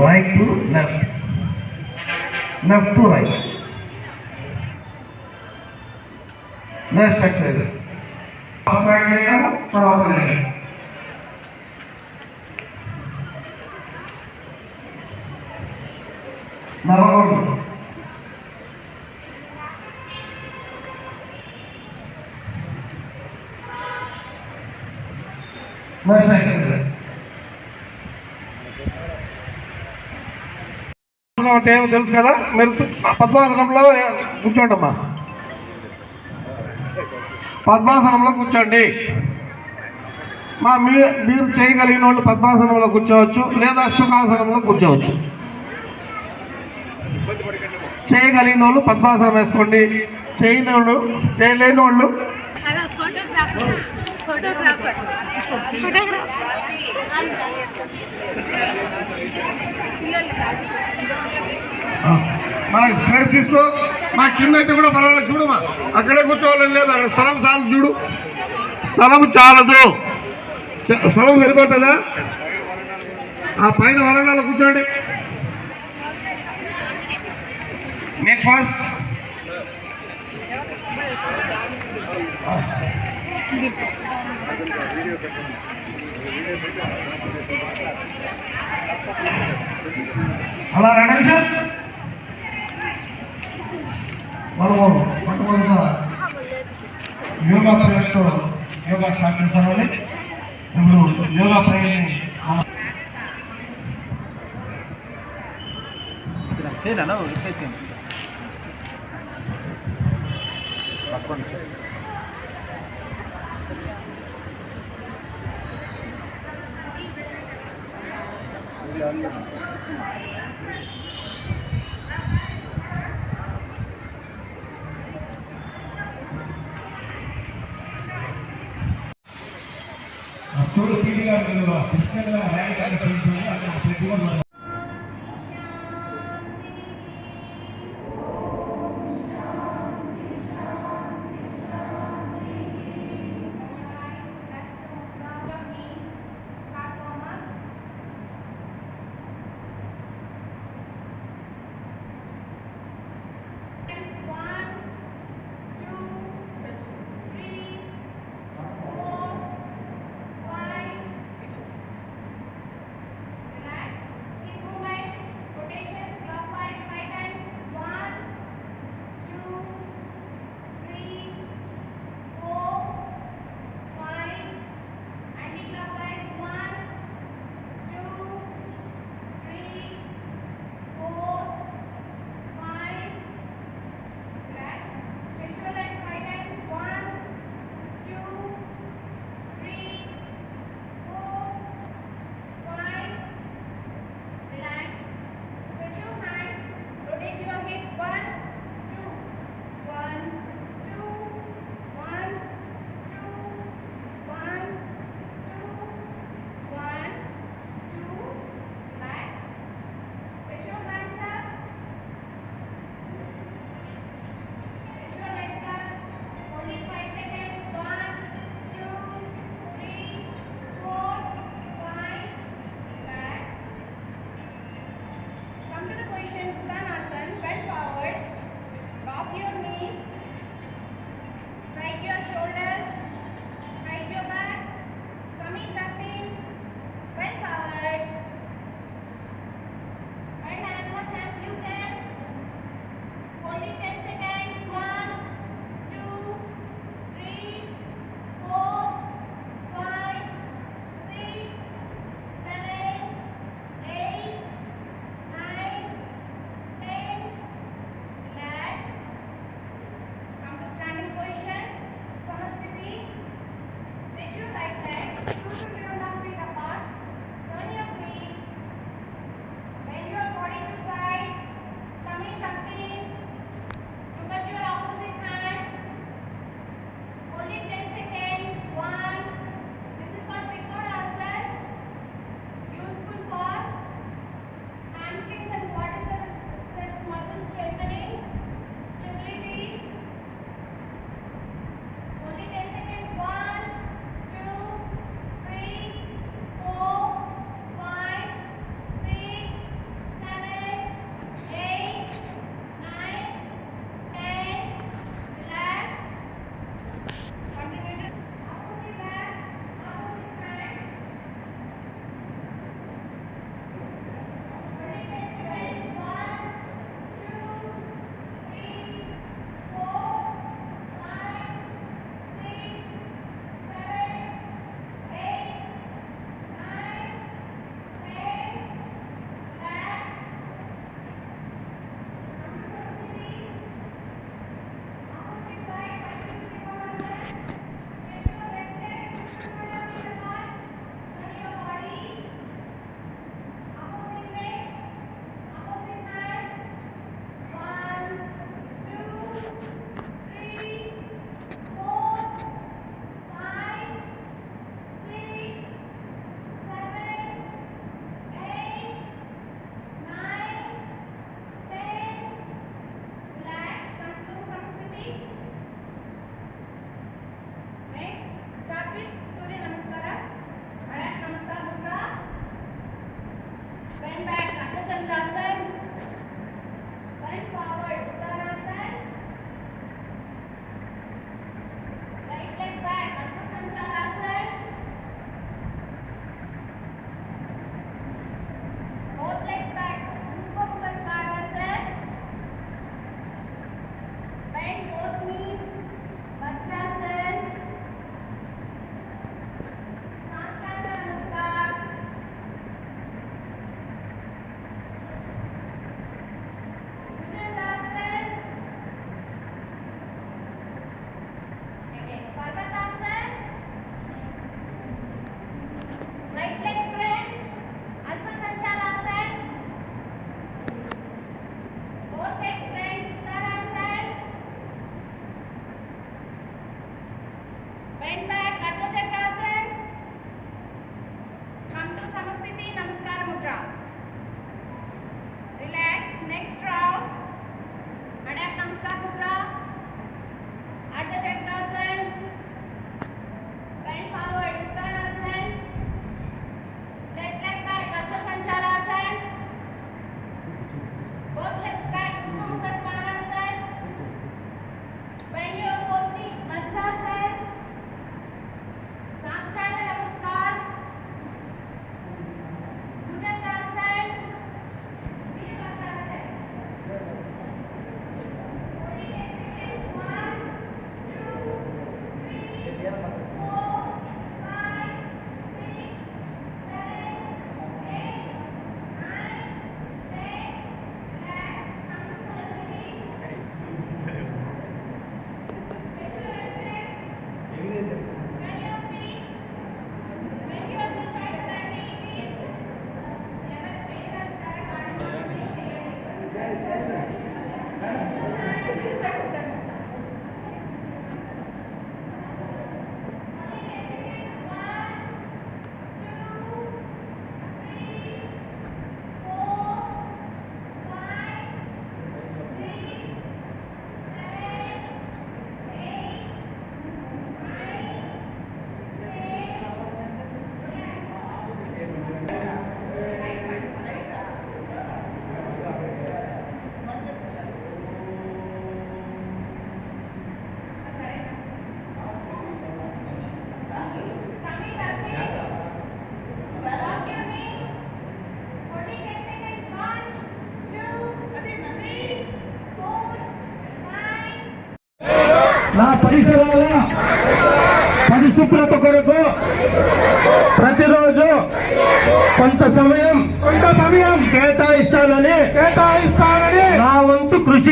right to left, left to right. Next exercise. Upward చేయడం తర్వాత చేయడం. నవ్వకూడదు నెక్స్ట్ ఎక్సర్సైజ్ పద్మాసనం అంటే ఏమో తెలుసు కదా? మీరు పద్మాసనంలో కూర్చోండి అమ్మా పద్మాసనంలో కూర్చోండి. మా మీ మీరు చేయగలిగిన వాళ్ళు పద్మాసనంలో కూర్చోవచ్చు లేదా సుఖాసనంలో కూర్చోవచ్చు. చేయగలిగిన వాళ్ళు పద్మాసనం వేసుకోండి. చేయని వాళ్ళు చేయలేని వాళ్ళు ఫోటోగ్రాఫర్. ఫోటోగ్రాఫర్. మా ప్లేస్ తీసుకో. మా కింద అయితే కూడా పర్వాలేదు చూడమా అక్కడే కూర్చోవాలని లేదు అక్కడ స్థలం చాలు చూడు. స్థలం చాలదు. స్థలం సరిపోతుందా? ఆ పైన వరండాలో కూర్చోండి. మేక్ ఫాస్ట్ అలా రెండు నిమిషం మనము మొట్టమొదట యోగా ప్రయోగంతో యోగా స్టార్ట్ ఇప్పుడు యోగా ప్రయోగం చేయాలి ఎక్సైజ్ చూడు సీటీ మీరు ఫిజికల్గా ర్యాంక్ అక్కడ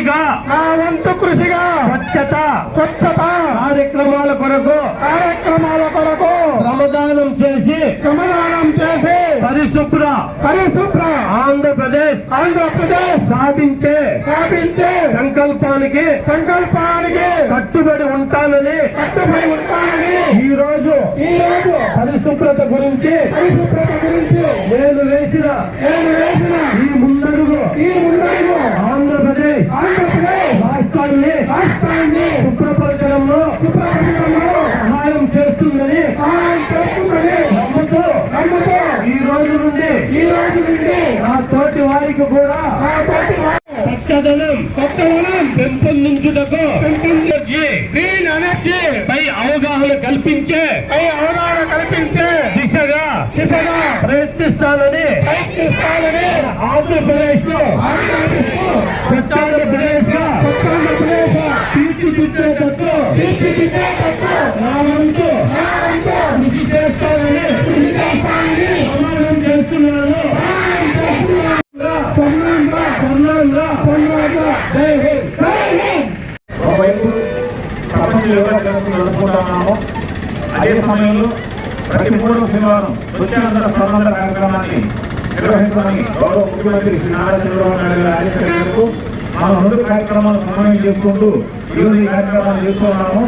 కృషిగా నా వంతు కృషిగా స్వచ్ఛత స్వచ్ఛత కార్యక్రమాల కొరకు కార్యక్రమాల కొరకు శ్రమదానం చేసి శ్రమదానం చేసి పరిశుభ్ర పరిశుభ్ర ఆంధ్రప్రదేశ్ ఆంధ్రప్రదేశ్ సాధించే సాధించే సంకల్పానికి సంకల్పానికి కట్టుబడి ఉంటానని కట్టుబడి ఉంటానని ఈ రోజు ఈ రోజు పరిశుభ్రత గురించి పరిశుభ్రత గురించి నేను వేసిన నేను వేసిన ఈ ముందడుగు ఈ ముందడుగు ఆంధ్రప్రదేశ్ ఆంధ్రప్రదేశ్ రాష్ట్రాన్ని రాష్ట్రాన్ని శుభ్రపరచడంలో శుభ్రపరచడంలో సహాయం చేస్తుందని సహాయం చేస్తుందని నమ్ముతూ నమ్ముతూ ఈ రోజు నుండి ఈ రోజు నుండి నా తోటి వారికి కూడా నా తోటి పచ్చదనం పచ్చదనం పెంపొందించుటకు. Green energy. పై అవగాహన కల్పించే. పై అవగాహన కల్పించే. దిశగా. దిశగా. ప్రయత్నిస్తానని. ప్రయత్నిస్తానని. ఆంధ్రప్రదేశ్లో స్వచ్ఛాంధ్రప్రదేశ్గా స్వచ్ఛాంధ్రప్రదేశ్ ప్రపంచ యోగా దినోత్సవం జరుపుకుంటున్నాము అదే సమయంలో ప్రతి మూడవ శనివారం స్వచ్ఛానంద స్వర్ణంద కార్యక్రమాన్ని నిర్వహించాలని గౌరవ ముఖ్యమంత్రి శ్రీ నారా చంద్రబాబు నాయుడు గారి ఆదేశాలకు మనం రెండు కార్యక్రమాలు సమన్వయం చేసుకుంటూ ఈరోజు ఈ కార్యక్రమాన్ని చేస్తున్నాము.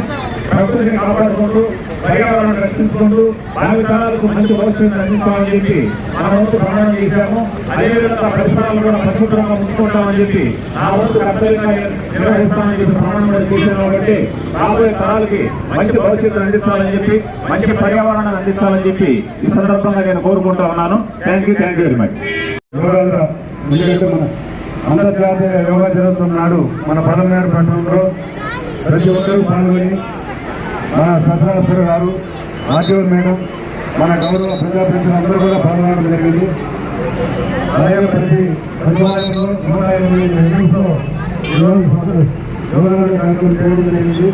ప్రకృతిని కాపాడుకుంటూ పర్యావరణం రక్షించుకుంటూ భావి తరాలకు మంచి భవిష్యత్తు అందిస్తామని చెప్పి మన వంతు ప్రమాణం చేశాము. అదేవిధంగా పరిసరాలు కూడా పరిశుభ్రంగా ఉంచుకుంటామని చెప్పి నా వంతు కర్తవ్యంగా నిర్వహిస్తామని చెప్పి ప్రమాణం కూడా చేశాను కాబట్టి రాబోయే తరాలకి మంచి భవిష్యత్తును అందించాలని చెప్పి మంచి పర్యావరణాన్ని అందించాలని చెప్పి ఈ సందర్భంగా నేను కోరుకుంటా ఉన్నాను. Thank you thank you very much అంతర్జాతీయ యోగా జరుగుతున్నాడు మన పదమూడు పట్టణంలో ప్రతి ఒక్కరూ పాల్గొని మన సత్రాసుర గారు ఆర్టీఓ మేడం మన గౌరవ ప్రజాప్రతినిధులు అందరూ కూడా పాల్గొనడం జరిగింది. అలాగే ప్రతి సచివాలయంలో నూట కార్యక్రమం చేయడం జరిగింది.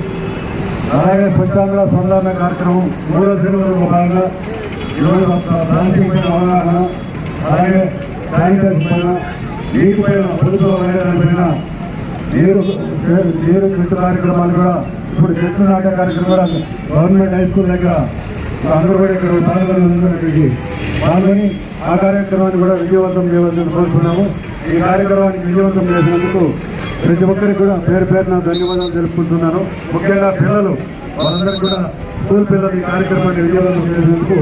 అలాగే స్వచ్ఛాంధ్ర సంధారణ కార్యక్రమం మూడో సినిమాలో భాగంగా ఈరోజు ప్లాస్టిక్ అవగాహన అలాగే శానిటైజర్ పైన నీటి పైన పొదుపు నీరు నీరు కార్యక్రమాలు కూడా ఇప్పుడు చెట్లు నాటే కార్యక్రమం కూడా గవర్నమెంట్ హై స్కూల్ దగ్గర అందరూ కూడా ఇక్కడ పాల్గొని ఉన్నారు ఇక్కడికి పాల్గొని ఆ కార్యక్రమాన్ని కూడా విజయవంతం చేయవలసింది కోరుతున్నాము. ఈ కార్యక్రమానికి విజయవంతం చేసినందుకు ప్రతి ఒక్కరికి కూడా పేరు పేరున ధన్యవాదాలు తెలుపుకుంటున్నాను. ముఖ్యంగా పిల్లలు వాళ్ళందరూ కూడా స్కూల్ పిల్లలు ఈ కార్యక్రమాన్ని విజయవంతం చేసినందుకు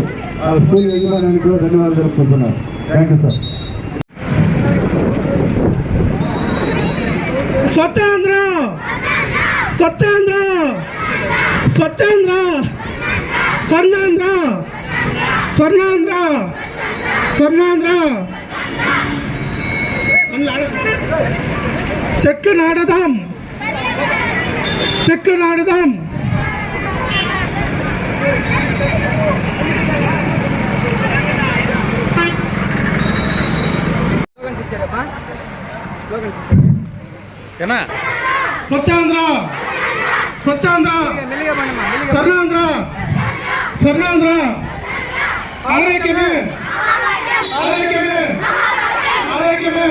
ఆ స్కూల్ యజమానికి కూడా ధన్యవాదాలు తెలుపుకుంటున్నాను. Thank you sir Swachhandhra! Swachhandhra! Swachhandhra Swarnandhra Swarnandhra Swarnandhra చెట్లు నాడదాం చెట్లు నాడదాం ఏనా స్వచ్ఛాంధ్ర స్వచ్ఛాంధ్ర స్వర్ణాంధ్ర స్వర్ణాంధ్ర ఆరోగ్యమే ఆరోగ్యమే ఆరోగ్యమే